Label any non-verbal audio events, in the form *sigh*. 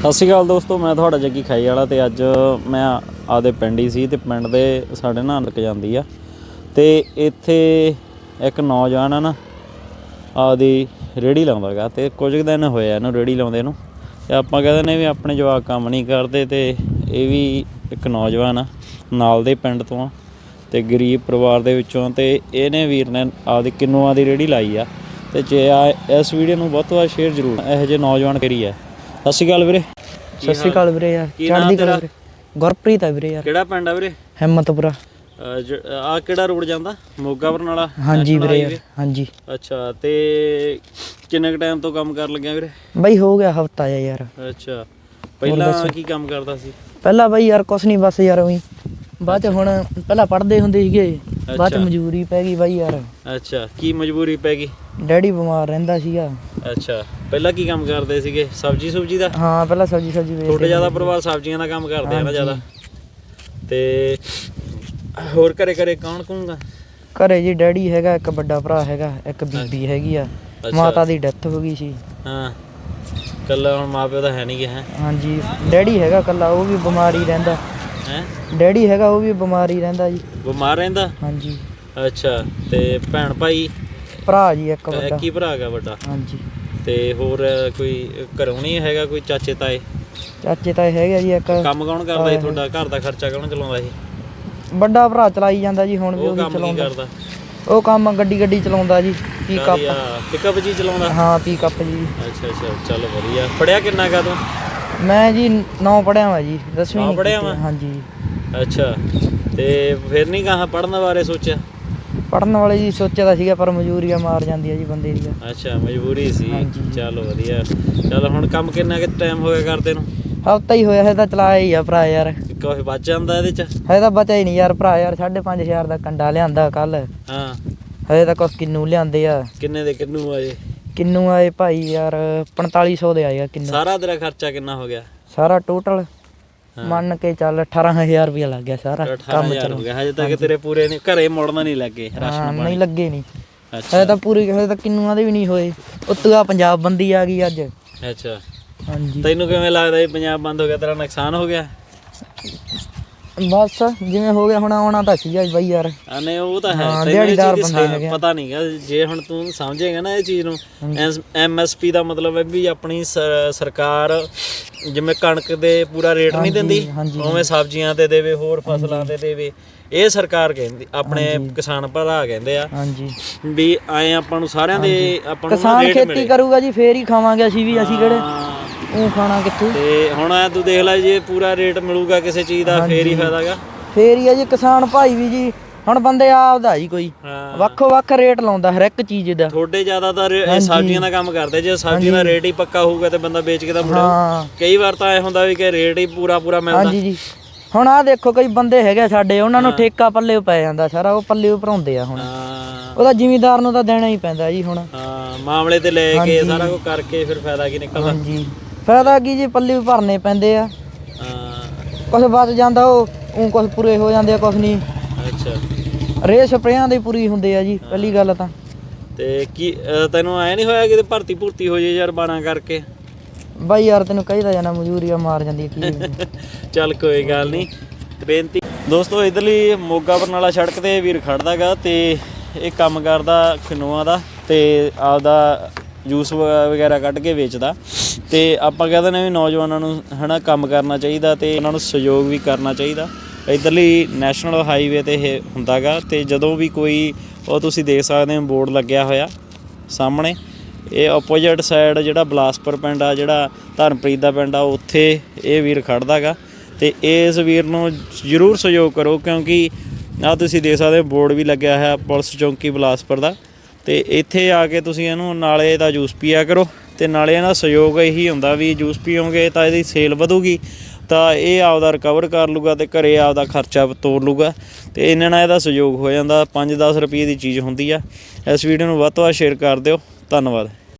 ਸਤਿ ਸ਼੍ਰੀ ਅਕਾਲ ਦੋਸਤੋ, ਮੈਂ ਤੁਹਾਡਾ ਜੱਗੀ ਖਾਈ ਵਾਲਾ ਤੇ ਅੱਜ ਮੈਂ ਆਦੇ ਪਿੰਡ ਹੀ ਸੀ ਤੇ ਪਿੰਡ ਦੇ ਸਾਡੇ ਨਾਲ ਲਕ ਜਾਂਦੀ ਆ। ਤੇ ਇੱਥੇ ਇੱਕ ਨੌਜਵਾਨ ਆ ਨਾ, ਆਦੀ ਰੇੜੀ ਲਾਉਂਦਾਗਾ ਤੇ ਕੁਝ ਕੁ ਦਿਨ ਹੋਇਆ ਇਹਨੂੰ ਰੇੜੀ ਲਾਉਂਦੇ ਨੂੰ। ਤੇ ਆਪਾਂ ਕਹਿੰਦੇ ਨੇ ਵੀ ਆਪਣੇ ਜਵਾਕ ਕੰਮ ਨਹੀਂ ਕਰਦੇ ਤੇ ਇਹ ਵੀ ਇੱਕ ਨੌਜਵਾਨ ਆ, ਨਾਲ ਦੇ ਪਿੰਡ ਤੋਂ ਆ ਤੇ ਗਰੀਬ ਪਰਿਵਾਰ ਦੇ ਵਿੱਚੋਂ ਆ ਤੇ ਇਹਨੇ ਵੀਰ ਨੇ ਆਪਦੀ ਕਿੰਨੂਆਂ ਦੀ ਰੇੜੀ ਲਾਈ ਆ। ਤੇ ਜੇ ਆ ਇਸ ਵੀਡੀਓ ਨੂੰ ਵੱਧ ਤੋਂ ਵੱਧ ਸ਼ੇਅਰ ਜ਼ਰੂਰ, ਇਹੋ ਜਿਹੇ ਨੌਜਵਾਨ ਕਰੀ ਆ? ਸਤਿ ਸ਼੍ਰੀ ਅਕਾਲ ਵੀਰੇ। ਸਤਿ ਸ਼੍ਰੀ ਅਕਾਲ ਵੀਰੇ ਯਾਰ ਕੀ ਚੜ੍ਹਦੀ ਤੇਰਾ? ਕਲਾ ਵੀਰੇ। ਗੁਰਪ੍ਰੀਤ ਹੈ ਵੀਰੇ ਯਾਰ। ਕਿਹੜਾ ਪਿੰਡ ਆ ਵੀਰੇ? ਹਿੰਮਤਪੁਰਾ। ਆ ਕਿਹੜਾ ਰੋਡ ਜਾਂਦਾ? ਮੋਗਾ ਬਰਨਾਲਾ ਹਾਂਜੀ National ਵੀਰੇ Highway? ਯਾਰ ਹਾਂਜੀ। ਅੱਛਾ ਤੇ ਕਿੰਨੇ ਕ ਟਾਈਮ ਤੋਂ ਕੰਮ ਕਰਨ ਲੱਗਿਆ ਵੀਰੇ? ਬਈ ਹੋ ਗਿਆ ਹਫਤਾ ਆ ਯਾਰ। ਅੱਛਾ ਪਹਿਲਾਂ ਕੀ ਕੰਮ ਕਰਦਾ ਸੀ? ਪਹਿਲਾਂ ਬਈ ਯਾਰ ਕੁਛ ਨਹੀਂ ਬਸ ਯਾਰ ਉਹੀ। ਬਾਅਦ ਚ ਹੁਣ ਪਹਿਲਾਂ ਪੜ੍ਹਦੇ ਹੁੰਦੇ ਸੀਗੇ ਬਾਅਦ ਚ ਅੱਛਾ। ਮਜਬੂਰੀ ਪੈ ਗਈ ਬਾਈ ਯਾਰ। ਅੱਛਾ ਕੀ ਮਜਬੂਰੀ ਪੈ ਗਈ? ਡੈਡੀ ਬਿਮਾਰ ਰਹਿੰਦਾ ਸੀਗਾ। ਅੱਛਾ ਪਹਿਲਾਂ ਕੀ ਕੰਮ ਕਰਦੇ ਸੀਗੇ? ਸਬਜੀ ਸੁਬਜੀ ਦਾ? ਹਾਂ ਪਹਿਲਾਂ ਸਬਜੀ ਸਬਜੀ ਤੁਹਾਡੇ ਵੇਚਦੇ ਜ਼ਿਆਦਾ ਪਰਿਵਾਰ ਸਬਜ਼ੀਆਂ ਦਾ ਕੰਮ ਕਰਦੇ ਆ ਨਾ ਜ਼ਿਆਦਾ? ਤੇ ਹੋਰ ਘਰੇ ਘਰੇ ਕੌਣ ਕਹੂੰਗਾ ਘਰੇ ਜੀ ਡੈਡੀ ਹੈਗਾ ਇੱਕ ਵੱਡਾ ਭਰਾ ਹੈਗਾ ਇੱਕ ਬੀਬੀ ਹੈਗੀ ਆ। ਮਾਤਾ ਦੀ ਡੈਥ ਹੋ ਗਈ ਸੀ। ਹਾਂ। ਕੱਲਾ ਹੁਣ ਮਾਪਿਓ ਦਾ ਹੈ ਨਹੀਂ ਗਿਆ ਹੈ? ਹਾਂਜੀ ਡੈਡੀ ਹੈਗਾ ਕੱਲਾ ਉਹ ਵੀ ਬਿਮਾਰ ਰਹਿੰਦਾ। ਹੈ? ਡੈਡੀ ਹੈਗਾ ਉਹ ਵੀ ਬਿਮਾਰ ਰਹਿੰਦਾ ਜੀ। ਬਿਮਾਰ ਰਹਿੰਦਾ? ਹਾਂਜੀ। ਅੱਛਾ ਤੇ ਭੈਣ ਭਾਈ ਭਰਾ ਜੀ ਇੱਕ ਵੱਡਾ। ਹੀ ਭਰਾ ਹੈਗਾ ਵੱਡਾ? ਹਾਂਜੀ। ਤੇ ਹੋਰ ਕੋਈ ਘਰੋਂ ਨਹੀਂ ਹੈਗਾ ਕੋਈ ਚਾਚੇ ਤਾਏ? ਚਾਚੇ ਤਾਂ ਹੈਗਾ ਜੀ ਇੱਕ। ਕੰਮ ਕੌਣ ਕਰਦਾ ਸੀ ਤੁਹਾਡਾ? ਘਰ ਦਾ ਖਰਚਾ ਕੌਣ ਚਲਾਉਂਦਾ ਸੀ ਵੱਡਾ ਭਰਾ ਚਲਾਈ ਜਾਂਦਾ ਜੀ ਹੁਣ ਵੀ ਉਹ ਕੀ ਚਲਾਉਂਦਾ। ਕਰਦਾ? ਉਹ ਕੰਮ ਗੱਡੀ ਗੱਡੀ ਚਲਾਉਂਦਾ ਜੀ ਪੀਕਅਪ ਪਿਕਅਪ ਜੀ ਚਲਾਉਂਦਾ? ਹਾਂ ਪੀਕਅਪ ਜੀ। ਅੱਛਾ ਅੱਛਾ ਚੱਲ ਵਧੀਆ। ਪੜਿਆ ਕਿੰਨਾ ਕਾ ਤੂੰ? ਮੈਂ ਜੀ ਨੌ ਪੜਿਆ ਵਾਂ ਜੀ 10ਵੀਂ ਨੌਂ ਨਹੀਂ ਪੜ੍ਹਿਆ ਕੀਤੀ, ਵਾਂ? ਹਾਂਜੀ। ਅੱਛਾ ਤੇ ਫਿਰ ਨਹੀਂ ਕਹਾ ਪੜਨ ਬਾਰੇ ਸੋਚਿਆ? ਪੜਨ ਵਾਲੇ ਜੀ ਸੋਚਿਆ ਤਾਂ ਸੀਗਾ ਪਰ ਮਜ਼ਦੂਰੀਆਂ ਮਾਰ ਜਾਂਦੀ ਆ ਜੀ ਬੰਦੇ ਦੀ ਅੱਛਾ ਮਜਬੂਰੀ ਸੀ। ਹਾਂਜੀ। ਚੱਲ ਵਧੀਆ। ਚੱਲ ਹੁਣ ਕੰਮ ਕਿੰਨਾ ਕਿ ਟਾਈਮ ਹੋ ਗਿਆ ਕਰਦੇ ਨੂੰ? ਹਫਤਾ ਹੀ ਹੋਇਆ ਹੈ ਤਾਂ ਚਲਾਇਆ ਹੀ ਆ ਭਰਾ ਯਾਰ। ਕੋਈ ਬਚ ਜਾਂਦਾ ਇਹਦੇ ਚ? ਹਜੇ ਤਾਂ ਬਚਿਆ ਹੀ ਨਹੀਂ ਯਾਰ ਭਰਾ ਯਾਰ 5.5000 ਦਾ ਕੰਡਾ ਲਿਆਂਦਾ ਕੱਲ ਹਾਂ। ਹਜੇ ਤਾਂ ਕੁਛ ਕਿੰਨੂ ਲਿਆਂਦੇ ਆ। ਕਿੰਨੇ ਦੇ ਕਿੰਨੂ ਆਏ ਕਿੰਨੂ ਆਏ ਭਾਈ ਯਾਰ 4500 ਦੇ ਆਏ ਆ ਕਿੰਨੂ। ਸਾਰਾ ਤੇਰਾ ਖਰਚਾ ਕਿੰਨਾ ਹੋ ਗਿਆ? ਸਾਰਾ ਟੋਟਲ। ਮੰਨ ਕੇ ਚੱਲ 18000 ਰੁਪਇਆ ਲੱਗ ਗਿਆ ਸਾਰਾ ਕੰਮ 18000 ਹੋ ਚਲਾਉਣ ਗਿਆ ਹਜੇ ਤੱਕ ਤੇਰੇ ਪੂਰੇ ਨਹੀਂ ਘਰੇ ਮੁੜਨਾ ਨਹੀਂ ਲੱਗੇ ਰਾਸ਼ਨ ਨਹੀਂ ਪਾਣੀ। ਲੱਗੇ ਨਹੀਂ। ਅੱਛਾ। ਤਾਂ ਪੂਰੀ ਹਜੇ ਤਾਂ ਕਿੰਨੂਆਂ ਦੇ ਵੀ ਨਹੀਂ ਹੋਏ। ਉੱਤੋਂ ਆ ਪੰਜਾਬ ਬੰਦੀ ਆ ਗਈ ਅੱਜ। ਅੱਛਾ। ਹਾਂਜੀ। ਤੈਨੂੰ ਕਿਵੇਂ ਲੱਗਦਾ ਇਹ ਪੰਜਾਬ ਬੰਦ ਹੋ ਗਿਆ ਤੇਰਾ ਨੁਕਸਾਨ ਹੋ ਗਿਆ? ਬਸ ਜਿਵੇਂ ਹੋ ਗਿਆ ਹੁਣ ਆਉਣਾ ਤਾਂ ਸੀਗਾ ਬਈ ਯਾਰ। ਨਹੀਂ ਉਹ ਤਾਂ ਹੈ। ਹਾਂ, ਤੈਨੂੰ ਇਹ ਦਿਹਾੜੀਦਾਰ ਚੀਜ਼ ਦੀ ਬੰਦੇ ਸਾ- ਹੈਗੇ। ਆ। ਪਤਾ ਨਹੀਂਗਾ ਜੇ ਹੁਣ ਤੂੰ ਸਮਝੇਗਾ ਨਾ ਇਹ ਚੀਜ਼ ਨੂੰ ਐਮਐਸਪੀ ਦਾ ਮਤਲਬ ਹੈ ਵੀ ਆਪਣੀ ਸ- ਸਰਕਾਰ ਜਿਵੇਂ ਕਣਕ ਦੇ ਪੂਰਾ ਰੇਟ ਨਹੀਂ ਦਿੰਦੀ ਹਾਂਜੀ, ਉਵੇਂ ਸਬਜ਼ੀਆਂ ਤੇ ਦੇਵੇ ਹੋਰ ਫਸਲਾਂ ਤੇ ਦੇਵੇ ਇਹ ਸਰਕਾਰ ਕਹਿੰਦੀ ਆਪਣੇ ਕਿਸਾਨ ਭਰਾ ਕਹਿੰਦੇ ਆ। ਹਾਂਜੀ। ਵੀ ਐ ਆਪਾਂ ਨੂੰ ਸਾਰਿਆਂ ਦੇ ਆਪਾਂ ਨੂੰ ਨਾ ਕਿਸਾਨ ਰੇਟ ਖੇਤੀ ਕਰੂਗਾ ਜੀ ਫੇਰ ਹੀ ਖਾਵਾਂਗੇ ਅਸੀਂ ਵੀ ਅਸੀਂ ਕਿਹੜੇ। ਉਹ ਖਾਣਾ ਕਿੱਥੋਂ? ਤੇ ਹੁਣ ਐ ਤੂੰ ਦੇਖ ਲੈ ਜੇ ਪੂਰਾ ਰੇਟ ਮਿਲੂਗਾ ਕਿਸੇ ਚੀਜ਼ ਦਾ ਫੇਰ ਹੀ ਫਾਇਦਾਗਾ ਫੇਰ ਹੀ ਆ ਜੀ ਕਿਸਾਨ ਭਾਈ ਵੀ ਜੀ ਹੁਣ ਬੰਦੇ ਆਪਦਾ ਜੀ ਕੋਈ। ਵੱਖੋ ਵੱਖ ਰੇਟ ਲਾਉਂਦਾ ਹਰ ਇੱਕ ਚੀਜ਼ ਦਾ। ਥੋੜੇ ਜ਼ਿਆਦਾਤਰ ਇਹ ਸਬਜ਼ੀਆਂ ਦਾ ਕੰਮ ਕਰਦੇ ਜੇ ਸਬਜ਼ੀਆਂ ਦਾ ਰੇਟ ਹੀ ਪੱਕਾ ਹੋਊਗਾ ਤੇ ਬੰਦਾ ਵੇਚ ਕੇ ਤਾਂ ਮੁੜਿਆ ਹਾਂ। ਕਈ ਵਾਰ ਤਾਂ ਐ ਹੁੰਦਾ ਵੀ ਕਿ ਰੇਟ ਹੀ ਪੂਰਾ ਪੂਰਾ ਮਿਲਦਾ। ਹਾਂਜੀ ਜੀ। ਹੁਣ ਆਹ ਦੇਖੋ ਕਈ ਬੰਦੇ ਹੈਗੇ ਸਾਡੇ ਉਹਨਾਂ ਨੂੰ ਠੇਕਾ ਪੱਲੇ ਪੈ ਜਾਂਦਾ ਸਾਰਾ ਉਹ ਪੱਲੇ ਭਰਾਉਂਦੇ ਆ ਹੁਣ। ਉਹਦਾ ਜ਼ਿਮੀਦਾਰ ਨੂੰ ਤਾਂ ਦੇਣਾ ਹੀ ਪੈਂਦਾ ਜੀ ਹੁਣ। ਹਾਂ ਮਾਮਲੇ ਤੇ ਲੈ ਕੇ ਸਾਰਾ ਕੁਝ ਕਰਕੇ ਫਿਰ ਫਾਇਦਾ ਕੀ ਨਿਕਲਦਾ। ਹਾਂਜੀ। ਫਾਇਦਾ ਕੀ ਜੀ ਪੱਲੇ ਵੀ ਭਰਨੇ ਪੈਂਦੇ ਆ। ਹਾਂ। ਕੁਝ ਬਚ ਜਾਂਦਾ ਉਹ ਉਹ ਕੁਝ ਪੂਰੇ ਹੋ ਜਾਂਦੇ ਆ ਕੁਝ ਨਹੀਂ। ਅੱਛਾ। ਰੇ ਸਪਰੇਆਂ ਦੇ ਪੂਰੀ ਹੁੰਦੇ ਆ ਜੀ ਪਹਿਲੀ ਗੱਲ ਤਾਂ। ਤੇ ਕੀ ਤੈਨੂੰ ਐ ਨਹੀਂ ਹੋਇਆ ਕਿ ਭਰਤੀ ਭੁਰਤੀ ਹੋ ਜੇ ਯਾਰ ਬਾਣਾ ਕਰਕੇ? ਬਾਈ ਯਾਰ ਤੈਨੂੰ ਕਹੀਦਾ ਜਾਣਾ ਮਜ਼ਦੂਰੀਆਂ ਮਾਰ ਜਾਂਦੀ ਕੀ *laughs* ਚੱਲ ਕੋਈ ਗੱਲ ਨਹੀਂ ਬੇਨਤੀ। ਦੋਸਤੋ ਇਧਰਲੀ ਮੋਗਾ ਬਰਨਾਲਾ ਸੜਕ ਤੇ ਵੀਰ ਖੜਦਾਗਾ ਤੇ ਇਹ ਕੰਮ ਕਰਦਾ ਖਨੋਆ ਦਾ ਤੇ ਆਪਦਾ ਜੂਸ ਵ- ਵਗੈਰਾ ਕੱਢ ਕੇ ਵੇਚਦਾ। ਤੇ ਆਪਾਂ ਕਹਿੰਦੇ ਨੇ ਵੀ ਨੌਜਵਾਨਾਂ ਨੂੰ ਹਨਾ ਕੰਮ ਕਰਨਾ ਚਾਹੀਦਾ ਤੇ ਉਹਨਾਂ ਨੂੰ ਸਹਿਯੋਗ ਵੀ ਕਰਨਾ ਚਾਹੀਦਾ। ਇਧਰਲੀ ਨੈਸ਼ਨਲ ਹਾਈਵੇ ਤੇ ਇਹ ਹੁੰਦਾਗਾ ਤੇ ਜਦੋਂ ਵੀ ਕੋਈ, ਉਹ ਤੁਸੀਂ ਦੇਖ ਸਕਦੇ ਹੋ ਬੋਰਡ ਲੱਗਿਆ ਹੋਇਆ ਸਾਹਮਣੇ। ਇਹ ਆਪੋਜ਼ਿਟ ਸਾਈਡ ਜਿਹੜਾ ਬਲਾਸਪੁਰ ਪਿੰਡ ਆ, ਜਿਹੜਾ ਧਰਮਪ੍ਰੀਤ ਦਾ ਪਿੰਡ ਆ, ਉੱਥੇ ਇਹ ਵੀਰ ਖੜਦਾਗਾ ਤੇ ਇਸ ਵੀਰ ਨੂੰ ਜ਼ਰੂਰ ਸਹਿਯੋਗ ਕਰੋ ਕਿਉਂਕਿ ਆ ਤੁਸੀਂ ਦੇਖ ਸਕਦੇ ਹੋ ਬੋਰਡ ਵੀ ਲੱਗਿਆ ਹੋਇਆ ਪੁਲਿਸ ਚੌਂਕੀ ਬਲਾਸਪੁਰ ਦਾ। ਤੇ ਇੱਥੇ ਆ ਕੇ ਤੁਸੀਂ ਇਹਨੂੰ ਨਾਲੇ ਦਾ ਜੂਸ ਪੀਆ ਕਰੋ ਤੇ ਨਾਲੇ ਇਹਦਾ ਸਹਿਯੋਗ ਇਹੀ ਹੁੰਦਾ ਵੀ ਜੂਸ ਪੀਓਗੇ ਤਾਂ ਇਹਦੀ ਸੇਲ ਵਧੂਗੀ, ਤਾਂ ਇਹ ਆਪਦਾ ਰਿਕਵਰ ਕਰ ਲੂਗਾ ਤੇ ਘਰੇ ਆਪਦਾ ਖਰਚਾ ਤੋਰ ਲੂਗਾ ਤੇ ਇਹਨਾਂ ਨਾਲ ਇਹਦਾ ਸਹਿਯੋਗ ਹੋ ਜਾਂਦਾ 5-10 ਰੁਪਏ ਦੀ ਚੀਜ਼ ਹੁੰਦੀ ਆ। ਇਸ ਵੀਡੀਓ ਨੂੰ ਵੱਧ ਤੋਂ ਵੱਧ ਸ਼ੇਅਰ ਕਰ ਦਿਓ, ਧੰਨਵਾਦ।